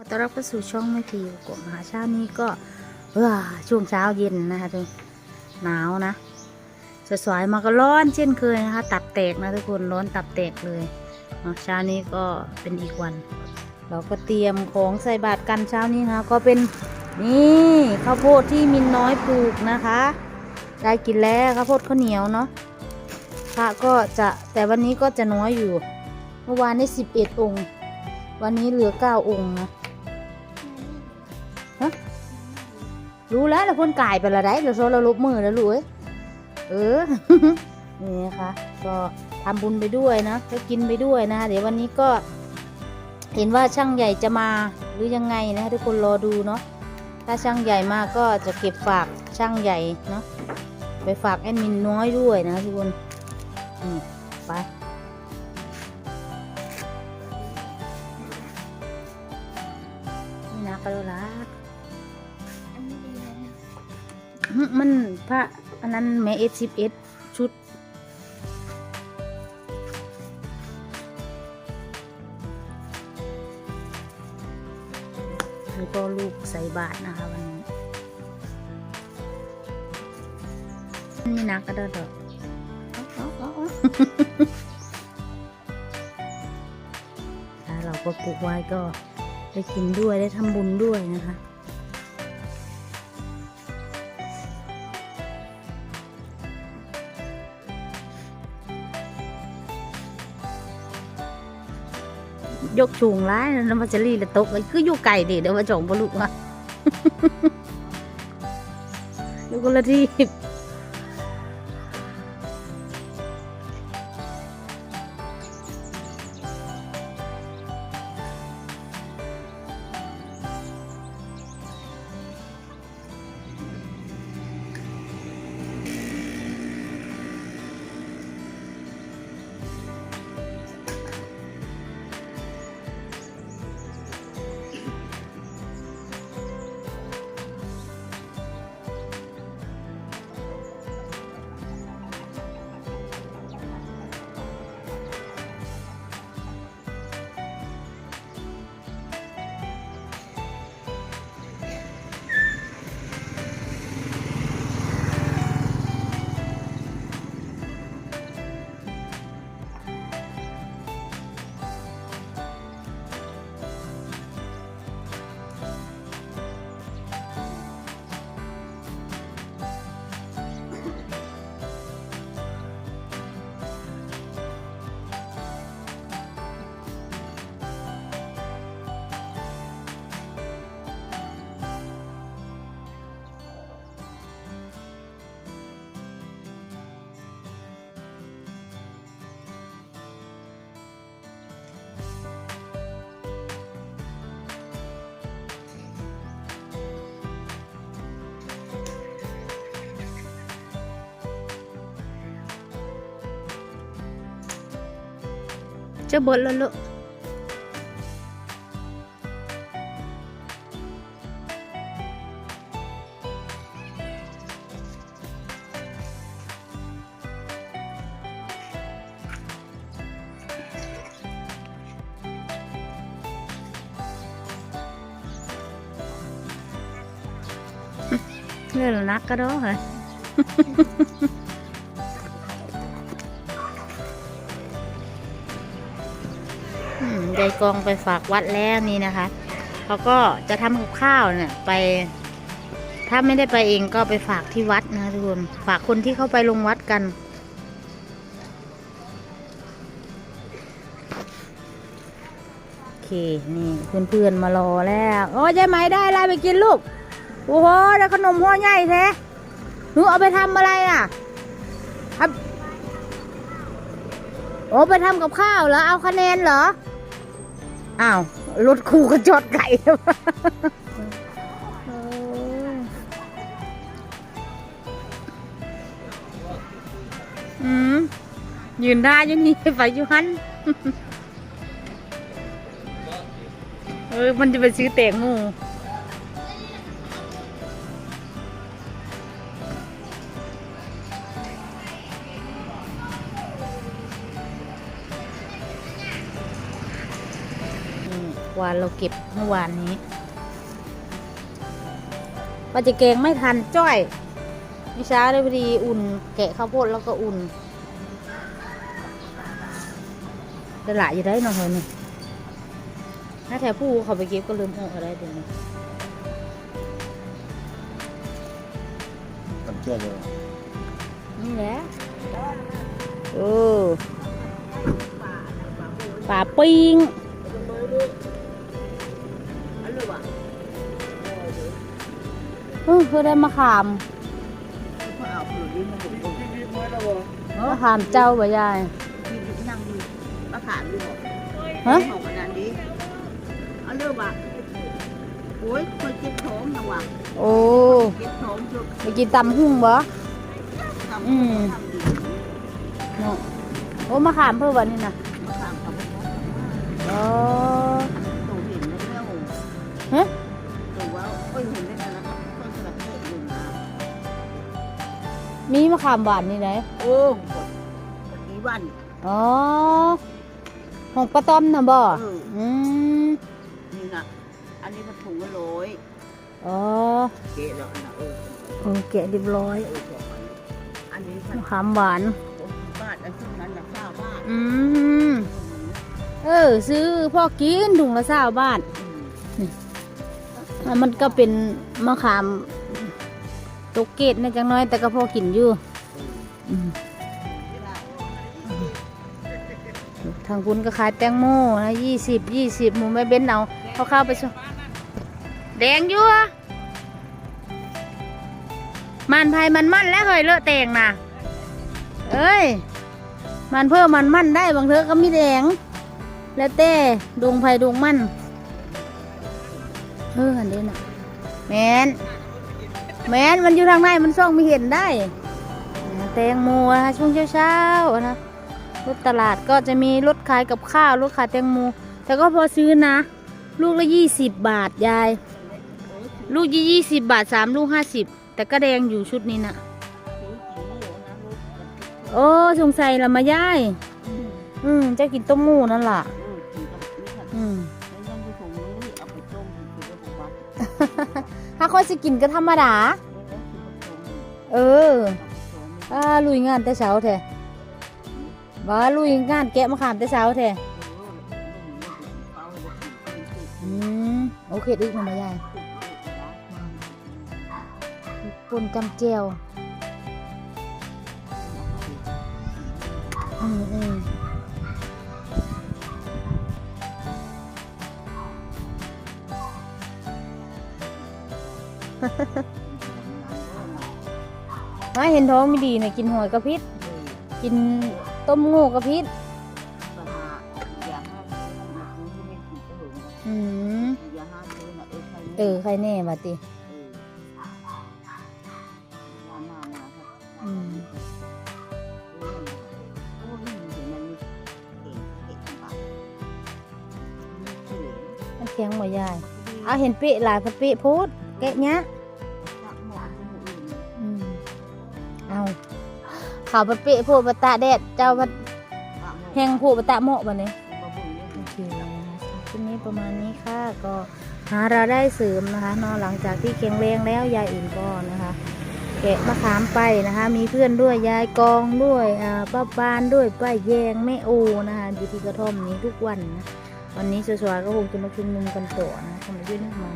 ขอต้อนรับเข้าสู่ช่องไม่พีอยู่กบมหาเช้านี้ก็เอ้อช่วงเช้าเย็นนะคะทุกหนาวนะ สวยๆมาก็ร้อนเช่นเคยนะคะ ตับแตกนะทุกคนร้อนตับแตกเลยเนาเช้านี้ก็เป็นอีกวัน เราก็เตรียมของใส่บาตรกันเช้านี้นะคะก็เป็นนี่ข้าวโพดที่มินน้อยปลูกนะคะ ได้กินแล้วข้าวโพดข้าวเหนียวเนาะพระก็จะแต่วันนี้ก็จะน้อยอยู่ เมื่อวานได้สิบเอ็ดองค์ วันนี้เหลือเก้าองค์นะ รู้แล้วเราพ่นกายไปและได้เราโซเราลบมือแล้วรู้เอ้ยเออนี่นะคะก็ทำบุญไปด้วยนะก็กินไปด้วยนะ เดี๋ยววันนี้ก็เห็นว่าช่างใหญ่จะมาหรือยังไงนะคะทุกคนรอดูเนาะถ้าช่างใหญ่มาก็จะเก็บฝากช่างใหญ่เนาะไปฝากแอดมินน้อยด้วยนะทุกคนอืมไปนี่นะก็แล้วละ มันพระอันนั้นแม่เอสสิบเอสชุด แล้วก็ลูกใส่บาทนะคะวันนี้นี่นักก็ได้ดอกถ้าเราก็ปลูกไว้ก็ได้กินด้วยได้ทำบุญด้วยนะคะ ยกชูงร้ายน้ำมันจะรีละตกเลยคืออยู่ไก่ดิเดี๋ยวมาจองบลุกมาลูกคนละที่ จะบดแล้วลูกเยายกองไปฝากวัดแล้วนี่นะคะเขาก็จะทำกับข้าวเนี่ยไป ถ้าไม่ได้ไปเองก็ไปฝากที่วัดนะทุกคนฝากคนที่เข้าไปลงวัดกันโอเคนี่เพื่อนๆมารอแล้วโอ้ยายไหมได้อะไรไปกินลูกโอ้โหได้ขนมห่อใหญ่แท้หนูเอาไปทำอะไรอะโอ้ไปทำกับข้าวเหรอ เอาคะแนนเหรอ อ้าวรถคู่ก็จอดไก่อืมยืนได้ยังนี่ไปอยู่หันเออมันจะไปซื้อแตงโม วานเราเก็บเมื่อวานนี้ว่าจะแกงไม่ทันจ้อยมิช้าเลยพอดีอุ่นแกะข้าวโพดแล้วก็อุ่นจะหลายอยู่ได้หน่อยเถอะนี่ถ้าแถวผู้เขาไปเก็บก็ลืมเอาอะไรเดี๋ยวนี้ทำเชื่อเลยนี่แหละโอ้ป่าปิง ออเพื่อได้มาขามมาขามเจ้าบ่ยายมาขามดูฮะของขนาดนี้เอาเรื่องว่าโอ้ยคนเจ็บท้องนะว่ะโอ้เจ็บท้องจุกไปกินตำหุ่งบ่ทำอืมทำดีเนาะโอ้มาขามเพื่อวันนี้นะมาขามกับพวกอ๋ มีมะขามหวานนี่ไหนโอ้หมดอีวันอ๋อของปลาต้อมนะบ่เอออืมนี่นะอันนี้มันถุงละร้อยอ๋อเก๋แล้วนะเออโอแกะเรียบร้อยเออบอกมันอันนี้พันมะขามหวาน บาทอันที่นั้นนะเก้าบาทอืมเออ ซื้อพ่อกินถุงละสาบาท อืมอะมันก็เป็นมะขาม ตกเกตนะจังน้อยแต่ก็พอกินอยู่ทางคุณก็ขายแตงโมนะยี่สิบยี่สิบหมูไม่เบ้นเอาเขาเข้าไปชมแดงอยู่อะมันไผ่มันมันแล้วเฮ้ยเลอะแตงนะเอ้ย มันเพิ่มมันมันได้บางเทอก็มีแดง แล้วแต่ดวงไผ่ดวงมันเอออันนี้น่ะแมน แมนมันอยู่ทางในมันซ่องไม่เห็นได้แตงโมนะคะช่วงเช้าๆนะรถตลาดก็จะมีรถขายกับข้าวรถขายแตงโมแต่ก็พอซื้อนะ ลูกละยี่สิบบาทยาย ลูกยี่สิบบาทสามลูกห้าสิบแต่ก็แดงอยู่ชุดนี้นะโอ้สงสัยละมาย่าย อืมจะกินต้มหมูนั่นล่ะอืม ถ้าค่อยสิกินก็ธรรมดา เอออาลุยงานแต่เช้าแท้บ้าลุยงานแกะมะขามแต่เช้าแท้อืมโอเคดึกมามาย่ายปนจำเจียวอืมอืม มาเห็นท้องไม่ดีนะกินหอยกระพิษกินต้มโง่กระพิษอืมเออใครแน่มาติอืมมันแข็งหมายาย เอาเห็นเปะหลายพัดเปะโพดแกะเนี้ย ขาวพัดเปะโพดปะตะแดดเจ้าพัดแหงโพดปะตะเหมะบันนี้โอเคนะคะคลิปนี้ประมาณนี้ค่ะก็หาเราได้เสริมนะคะเนอนหลังจากที่แข็งแรงแล้วยายอื่นก็นะคะแกะมะขามไปนะคะ มีเพื่อนด้วยยายกองด้วยอ่าป้าปานด้วยป้าแยงแม่โอนะคะอยู่ที่กระท่อมนี้ทุกวันนะวันนี้สวยๆก็คงจะมาชุมนุมกันต่อนะทำไมด้วยนะมัน